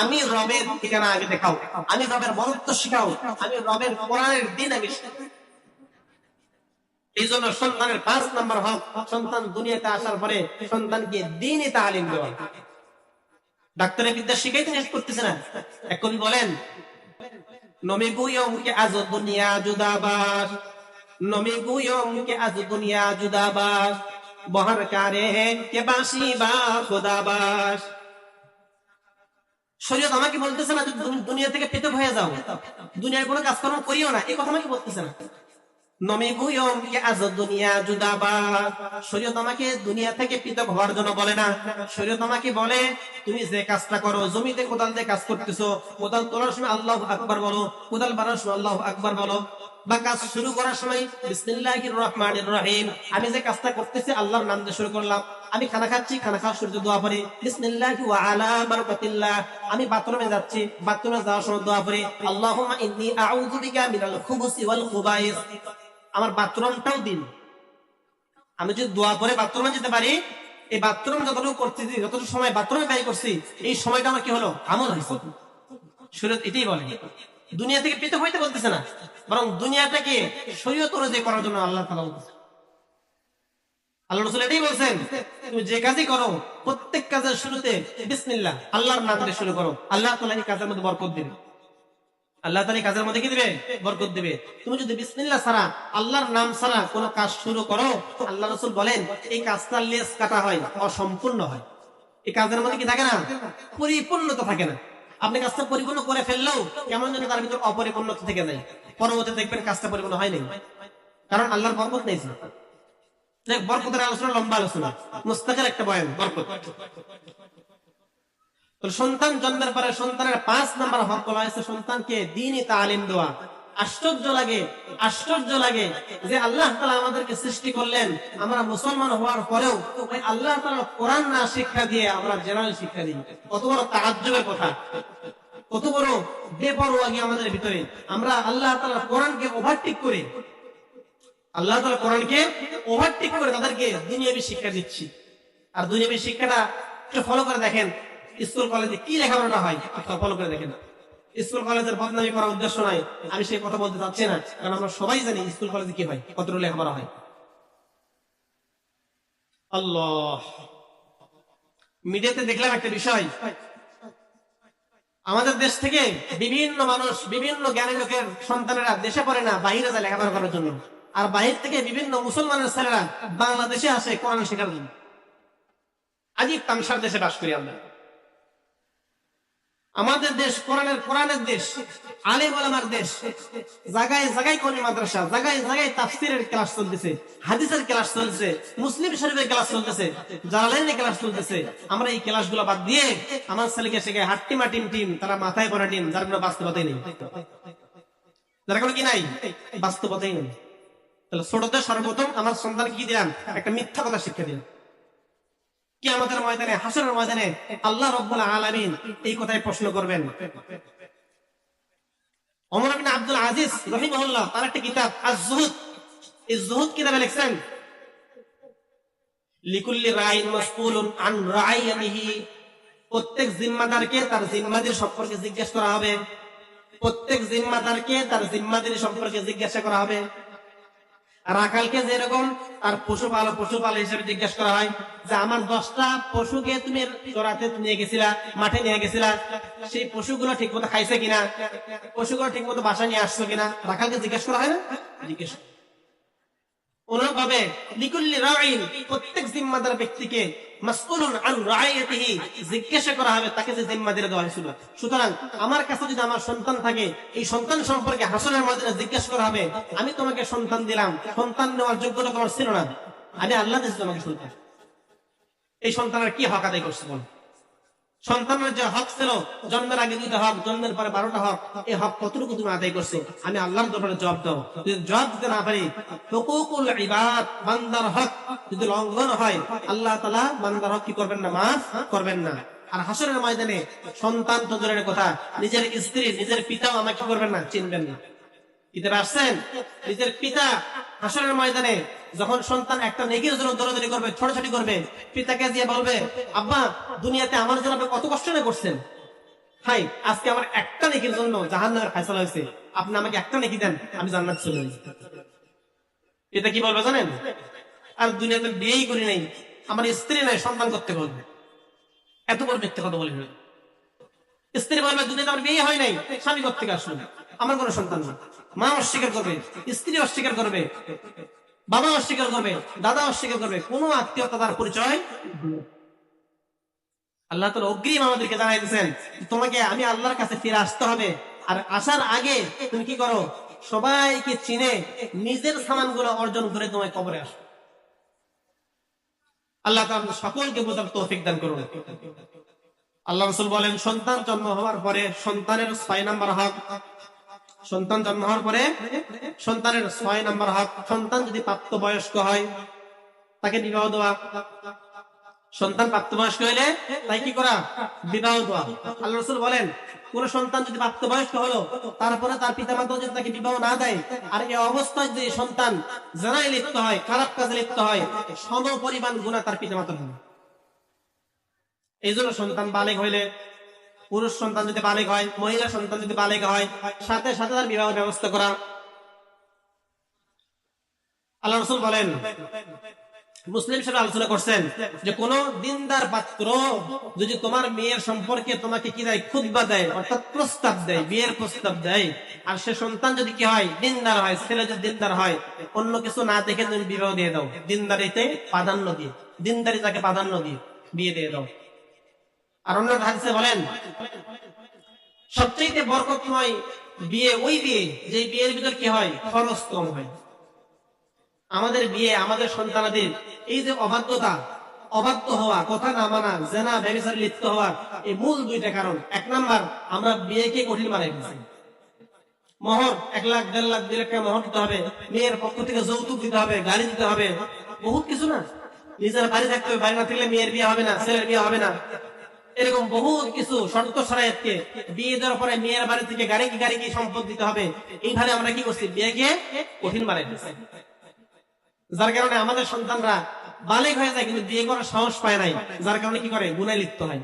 আমি রবের ঠিকানা আগে দেখাও। আমি রবের বরত্ব শিখাও। আমি রবের কোরআনের দিন আমি এই জন্য সন্তানের পাঁচ নাম্বার হক, সন্তান দুনিয়াতে আসার পরে সন্তানকে দিনই তালিম দেওয়া। ডাক্তারের বিদ্যা শিখাইতে শেষ করতেছে না? বলেন, নমি গুয়ম কে আজ দুনিয়া জুদাবাস, নমি গুয়ম কে আজ দুনিয়া জুদাবাস বহর কারে কে বাসি বা খুদাবাস। শরীয়ত আমাকে বলতেছে না দুনিয়া থেকে পেতে হয়ে যাও। দুনিয়ার কোনো কাজকর্ম করিও না। এই কথা আমাকে বলতেছে না। পৃথক হওয়ার জন্য বলে না। আমাকে বলে, তুমি যে কাজটা করো, জমিতে কোদাল দিয়ে কাজ করতেছো, কোদাল সময় আল্লাহ আকবর বলো, কোদাল বানার সময় আল্লাহ আকবার বলো। বা কাজ শুরু করার সময় বিসমিল্লাহির রহমানির রহিম, আমি যে কাজটা করতেছি আল্লাহর নাম দিয়ে শুরু করলাম। আমি খানা খাচ্ছি, খানা খাওয়ার শুরুতে দোয়া পড়ি। বিসমিল্লাহি ওয়া আলা বারাকাতিল্লাহ আমি বাথরুমে যাচ্ছি, বাথরুমে যাওয়ার সময় দোয়া পড়ি। আল্লাহুম্মা ইন্নী আউযু বিকা মিনাল খুবুসি ওয়াল খুবাইস। আমার বাথরুমটাও দিন। আমি যদি দোয়া পরে বাথরুমে যেতে পারি, এই বাথরুম যতটুকু করতেছি, যতটুকু সময় বাথরুমে ব্যয় করছি, এই সময়টা আমার কি হলো? আমল হয়েছে। শরীয়ত এটাই বলে। দুনিয়া থেকে পৃথক হইতে বলতেছে না। বরং দুনিয়াটাকে শরীয়ত অনুযায়ী করার জন্য আল্লাহ তালা বলতেছে। আল্লাহ রসুল এটাই বলছেন, তুমি যে কাজই করো, প্রত্যেক কাজের শুরুতে আল্লাহর নাম শুরু করো। আল্লাহ তালা এই কাজের মধ্যে বরকত দিবে। আল্লাহ তালা কাজের মধ্যে কি দিবে? বরকত দিবে। তুমি যদি ছাড়া, আল্লাহর নাম ছাড়া কোনো কাজ শুরু করো আল্লাহ রসুল বলেন, এই কাজটা লেস কাটা হয়, অসম্পূর্ণ হয়। এই কাজের মধ্যে কি থাকে না? পরিপূর্ণতা থাকে না। আপনি কাজটা পরিপূর্ণ করে ফেললেও কেমন যেন তার ভিতর অপরিপূর্ণ থেকে যায়। পরবর্তী দেখবেন কাজটা পরিপূর্ণ হয়নি কারণ আল্লাহর বরকত নেই বরকতের আলোচনা, লম্বা আলোচনা। মুস্তাকের একটা বয়ান, বরকত। সন্তান জন্মের পরে সন্তানের পাঁচ নাম্বার হক হয়েছে, সন্তানকে দিনই তালিম দেওয়া। আশ্চর্য লাগে আশ্চর্য লাগে যে আল্লাহ তালা আমাদেরকে সৃষ্টি করলেন। আমরা মুসলমান হওয়ার পরেও আল্লাহ তালা কোরআন না শিক্ষা দিয়ে আমরা জেনারেল শিক্ষা দিই। কত বড় তাজ্জবের কথা। কত বড় বেপরোয়াগি আমাদের ভিতরে। আমরা আল্লাহ তালা কোরআনকে ওভারটেক করে, আল্লাহ তালা কোরআনকে ওভারটেক করে তাদেরকে দুনিয়াবি শিক্ষা দিচ্ছি। আর দুনিয়াবি শিক্ষাটা একটু ফলো করে দেখেন, স্কুল কলেজে কি লেখাপড়াটা হয় ফলো করে দেখেন। স্কুল কলেজের বদনামি করার উদ্দেশ্য নাই। আমি সেই কথা বলতে চাচ্ছি না, কারণ আমরা সবাই জানি স্কুল কলেজে কি হয় কতটুকু লেখাপড়া হয়। আল্লাহ। মিডিয়াতে দেখলাম একটা বিষয়। আমাদের দেশ থেকে বিভিন্ন মানুষ, বিভিন্ন জ্ঞানী লোকের সন্তানেরা দেশে পড়ে না, বাহিরে যায় লেখাপড়া করার জন্য। আর বাহির থেকে বিভিন্ন মুসলমানের ছেলেরা বাংলাদেশে আসে কোরআন শেখার জন্য। আজীব তামসার দেশে বাস করি আমরা। আমাদের দেশ কোরআনের কোরআনের দেশ আলে বলামার দেশ। জায়গায় জায়গায় কোন মাদ্রাসা জায়গায় জায়গায় তাফসিরের ক্লাস চলতেছে, হাদিসের ক্লাস চলতেছে, মুসলিম শরীফের ক্লাস চলতেছে, জালালাইনের ক্লাস চলতেছে। আমরা এই ক্লাসগুলো বাদ দিয়ে আমার ছেলেকে শেখায় হাট্টিমা টিম টিম, তারা মাথায় পড়া টিম, যার কোনো বাস্তবতাই নেই। যার কোনো কি নাই? বাস্তবতাই নেই। তাহলে ছোটদের সর্বপ্রথম আমার সন্তানকে কি দিলাম একটা মিথ্যা কথা শিক্ষা দিলাম কি আমাদের ময়দানে, হাসরের ময়দানে আল্লাহ রব্বুল আলামিন এই কথাই প্রশ্ন করবেন। অমর আব্দুল আজিজ রহিমহুল্লাহ, তার একটা কিতাব, আজ-জুহুদ। এই জুহুদ কিতাবে লিখছেন, লিকুল্লি মাসউলুন আন প্রত্যেক জিম্মাদারকে তার জিম্মাদির সম্পর্কে জিজ্ঞেস করা হবে। প্রত্যেক জিম্মাদারকে তার জিম্মাদির সম্পর্কে জিজ্ঞাসা করা হবে। রাখালকে যেরকম তার পশুপাল পশুপাল হিসেবে জিজ্ঞাসা করা হয় যে, আমার দশটা পশুকে তুমি চোরাতে নিয়ে গেছিলা, মাঠে নিয়ে গেছিলা, সেই পশুগুলো ঠিক মতো খাইছে কিনা, পশুগুলো ঠিক মতো বাসা নিয়ে আসছো কিনা? রাখালকে জিজ্ঞেস করা হয় না? জিজ্ঞেস অনুরূপভাবে লিকুল্লি রাইন প্রত্যেক জিম্মাদার ব্যক্তিকে সুতরাং আমার কাছে যদি আমার সন্তান থাকে, এই সন্তান সম্পর্কে করা হবে, আমি তোমাকে সন্তান দিলাম। সন্তান নেওয়ার যোগ্যতা তোমার ছিল না। আমি আল্লাহ তোমাকে সন্তান। এই সন্তানের কি হকাতে করছে বল? সন্তানের যে হক ছিল, জন্মের আগে দুইটা হক, জন্মের পরে বারোটা হক, এই হক কতটুকু তুমি আদায় করছ? আমি আল্লাহর দরবারে জবাব দাও যদি জবাব দিতে না পারি, হুকুকুল ইবাদ, বান্দার হক যদি লঙ্ঘন হয়, আল্লাহ তাআলা বান্দার হক কি করবেন না? মাফ করবেন না। আর হাসরের ময়দানে সন্তান তো দূরের কথা, নিজের স্ত্রী, নিজের পিতাও আমাকে করবেন না? চিনবেন না। ইতারা আসছেন নিজের পিতা হাসরের ময়দানে যখন সন্তান একটা নেগির জন্য দৌড়াদৌড়ি করবে, ছোটাছুটি করবে, পিতাকে দিয়ে বলবে, আব্বা, দুনিয়াতে আমার জন্য আপনি কত কষ্ট না করছেন? হাই আজকে আমার একটা নেকির জন্য জাহান্নামের ফয়সালা হয়েছে। আপনি আমাকে একটা নেকি দেন, আমি জান্নাত চলে যাই এটা কি বলবে জানেন? আর দুনিয়াতে বিয়েই করি নাই, আমার স্ত্রী নাই, সন্তান করতে বলবে। এত বড় মিথ্যে কথা বলি স্ত্রী বলবে, দুনিয়াতে আমার বিয়ে হয় নাই, স্বামী করতে আসলো? আমার কোনো সন্তান না মা অস্বীকার করবে স্ত্রী অস্বীকার করবে বাবা অস্বীকার করবে দাদা অস্বীকার করবে, কোনো আত্মীয়তা তার পরিচয় আল্লাহ তালা অগ্রিম আমাদেরকে জানাই দিচ্ছেন তোমাকে আমি আল্লাহর কাছে ফিরে আসতে হবে। আর আসার আগে তুমি কি করো? সবাইকে চিনে নিজের সামানগুলো অর্জন করে তোমায় কবরে আসো। আল্লাহ তাআলা সকলকে বোঝার তৌফিক দান করুন। আল্লাহ রসুল বলেন, সন্তান জন্ম হওয়ার পরে সন্তানের ছয় নাম্বার হক সন্তান জন্ম হওয়ার পরে সন্তানের ছয় নাম্বার হক সন্তান যদি প্রাপ্ত বয়স্ক হয়, তাকে বিবাহ দেওয়া। সন্তান প্রাপ্তবয়স্ক হইলে তাই কি করা? বিবাহ দেওয়া। আল্লাহ রসুল বলেন, কোন সন্তান যদি প্রাপ্তবয়স্ক হলো, তারপরে তার পিতা মাতা যদি তাকে বিবাহ না দেয়, আর এই অবস্থায় যদি সন্তান জানাই লিপ্ত হয়, খারাপ কাজে লিপ্ত হয় সম পরিমাণ গুণা তার পিতা হবে এই জন্য সন্তান বালেক হইলে পুরুষ সন্তান যদি বালেক হয়, মহিলা সন্তান যদি বালেক হয়, সাথে সাথে তার বিবাহ ব্যবস্থা করা। আল্লাহ রসুল বলেন, মুসলিম সাহেব আলোচনা করছেন যে কোন দিনদার পাত্র যদি তোমার মেয়ের সম্পর্কে তোমাকে কি দেয়? খুদবা দেয়, অর্থাৎ প্রস্তাব দেয়, বিয়ের প্রস্তাব দেয়। আর সে সন্তান যদি কি হয়? দিনদার হয়, ছেলে যদি দিনদার হয়, অন্য কিছু না দেখে তুমি বিবাহ দিয়ে দাও। দিনদারিতে প্রাধান্য দিয়ে দিনদারি তাকে প্রাধান্য দিয়ে বিয়ে দিয়ে দাও। আর অন্য হাদিসে বলেন সবচেয়ে বরকতময় বিয়ে ওই বিয়ে যে বিয়ের ভিতর কি হয়? খরচ কম হয়। আমাদের বিয়ে, আমাদের সন্তানাদের এই যে অবাধ্যতা, অবাধ্য হওয়া, কথা না মানা, জেনা ব্যবসায় লিপ্ত হওয়ার এই মূল দুইটা কারণ। এক নাম্বার, আমরা বিয়েকে কঠিন বানাই দিচ্ছি মহর, এক লাখ, দেড় লাখ, দুই লাখ মহর দিতে হবে, মেয়ের পক্ষ থেকে যৌতুক দিতে হবে গাড়ি দিতে হবে, বহুত কিছু না। নিজের বাড়ি থাকতে হবে, বাড়ি না থাকলে মেয়ের বিয়ে হবে না, ছেলের বিয়ে হবে না। এরকম বহুত কিছু শর্ত সরাইতকে বিয়ে দেওয়ার পরে মেয়ের বাড়ি থেকে গাড়ি কি গাড়ি কি সম্পদ দিতে হবে। এইভাবে আমরা কি করছি? বিয়েকে কঠিন বানাই দিচ্ছি। যার কারণে আমাদের সন্তানরা বালেক হয়ে যায়, কিন্তু বিয়ে করার সাহস পায় নাই। যার কারণে কি করে? গুনায় লিপ্ত হয়।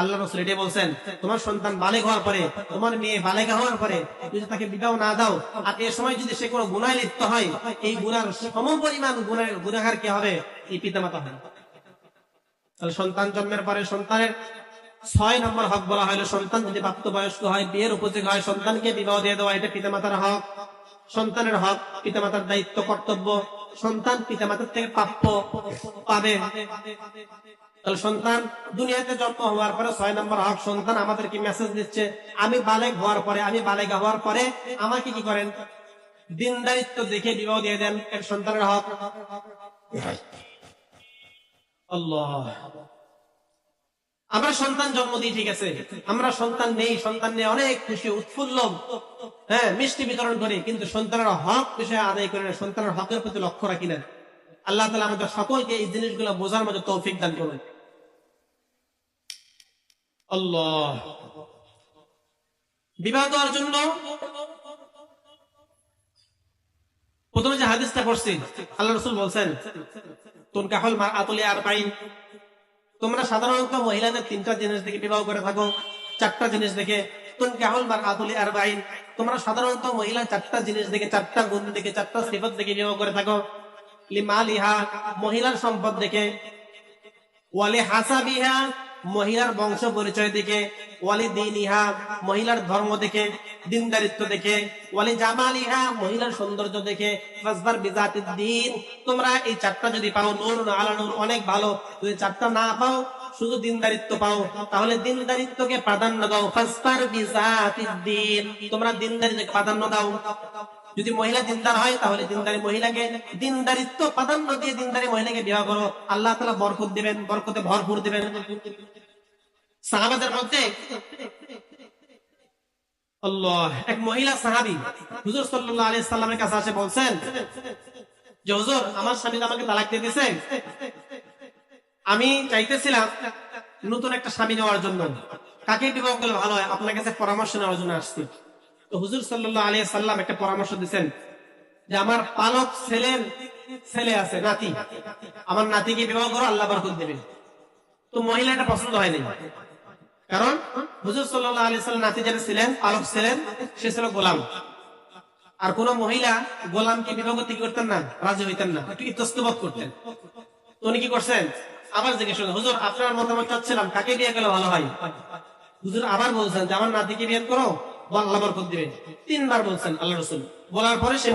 আল্লাহ রসুল এটাই বলছেন, তোমার সন্তান বালেক হওয়ার পরে, তোমার মেয়ে বালেকা হওয়ার পরে যদি তাকে বিবাহ না দাও, আর এ সময় যদি সে কোনো গুনায় লিপ্ত হয়, এই গুনার সম পরিমাণ গুণের গুণাগার কি হবে? এই পিতামাতা হয় তাহলে সন্তান জন্মের পরে সন্তানের ছয় নম্বর হক বলা হলো সন্তান যদি প্রাপ্তবয়স্ক হয় বিয়ের উপযোগী হয় সন্তানকে বিবাহ দিয়ে দেওয়া এটা পিতামাতার হক। সন্তানের হক পিতামাতার দায়িত্ব কর্তব্য। সন্তান পিতামাতার থেকে প্রাপ্য পাবে। তাহলে সন্তান দুনিয়াতে জন্ম হওয়ার পরে ছয় নম্বর হক সন্তান আমাদেরকে মেসেজ দিচ্ছে আমি বালেক হওয়ার পরে আমি বালেকা হওয়ার পরে আমাকে কি করেন? দিনদারিত্ব দেখে বিবাহ দিয়ে দেন এর সন্তানের হক। আল্লাহ। আমরা সন্তান জন্ম দিই ঠিক আছে। আমরা সন্তান নেই, সন্তান নিয়ে অনেক খুশি, উৎফুল্ল। হ্যাঁ মিষ্টি বিতরণ করি, কিন্তু সন্তানের হক বিষয়ে আদায় করি না, সন্তানের হকের প্রতি লক্ষ্য রাখি না। আল্লাহ তালা আমাদের সকলকে এই জিনিসগুলো বোঝার মতো তৌফিক দান করবেন বিবাহ দেওয়ার জন্য প্রথমে যে হাদিসটা করছি আল্লাহ রসুল বলছেন তুন কাহল মা আতলি আর পাইন তোমরা সাধারণত মহিলাদের তিনটা জিনিস দেখে বিবাহ করে থাকো, চারটা জিনিস দেখে। তোমরা সাধারণত মহিলা চারটা জিনিস দেখে, চারটা গুণ দেখে, চারটা সিফত দেখে বিবাহ করে থাকো। লিমালিহা, মহিলার সম্পদ দেখে। হাসা হাসাবিহা মহিলার বংশ পরিচয় দেখে, ওয়ালি দিনিহা, মহিলার ধর্ম দেখে, দিনদারিত্ব দেখে, ওয়ালি জামালিহা, মহিলার সৌন্দর্য দেখে দিন তোমরা এই চারটা যদি পাও নূর আলা অনেক ভালো। যদি চারটা না পাও, শুধু দিনদারিত্ব পাও। তাহলে দিনদারিত্বকে প্রাধান্য দাও ফাসবার বিজাতিদ দিন তোমরা দিনদারিত্বকে প্রাধান্য দাও। যদি মহিলা দিনদার হয়, তাহলে দিনদারি মহিলাকে, দিনদারিত্ব প্রাধান্য দিয়ে দিনদারি মহিলাকে বিবাহ করো। আল্লাহ তালা বরকত দিবেন, বরকতে ভরপুর দিবেন। সাহাবাদের মধ্যে এক মহিলা সাহাবি, হুজুর সাল্লাল্লাহু আলাইহি সাল্লামের কাছে আসে, বলছেন, যে হুজুর, আমার স্বামী আমাকে তালাক দিয়ে দিয়েছে। আমি চাইতেছিলাম নতুন একটা স্বামী নেওয়ার জন্য। কাকে বিবাহ করলে ভালো হয়? আপনার কাছে পরামর্শ নেওয়ার জন্য আসছি। হুজুর সাল্লাহ আলিয়া সাল্লাম একটা পরামর্শ দিচ্ছেন যে আমার পালক ছেলের ছেলে আছে, নাতি। আমার নাতিকে বিবাহ করো, আল্লাহ বরকত দেবেন তো মহিলাটা পছন্দ হয়নি। কারণ হুজুর আলি সাল্লাম নাতি ছিলেন, পালক ছিলেন সে ছিল গোলাম। আর কোন মহিলা গোলামকে বিবাহ কি করতেন না? রাজি হইতেন না। একটু করতেন। তো উনি কি করছেন? আবার জিজ্ঞেস করলেন, হুজুর, আপনার মতামত চাচ্ছিলাম কাকে বিয়ে গেলে ভালো হয়? হুজুর আবার বলছেন যে, আমার নাতিকে বিয়ে করো আল্লাহ বরকত দিবেন। তিনবার বলছেন আল্লাহ রসুল। বলার পরে সে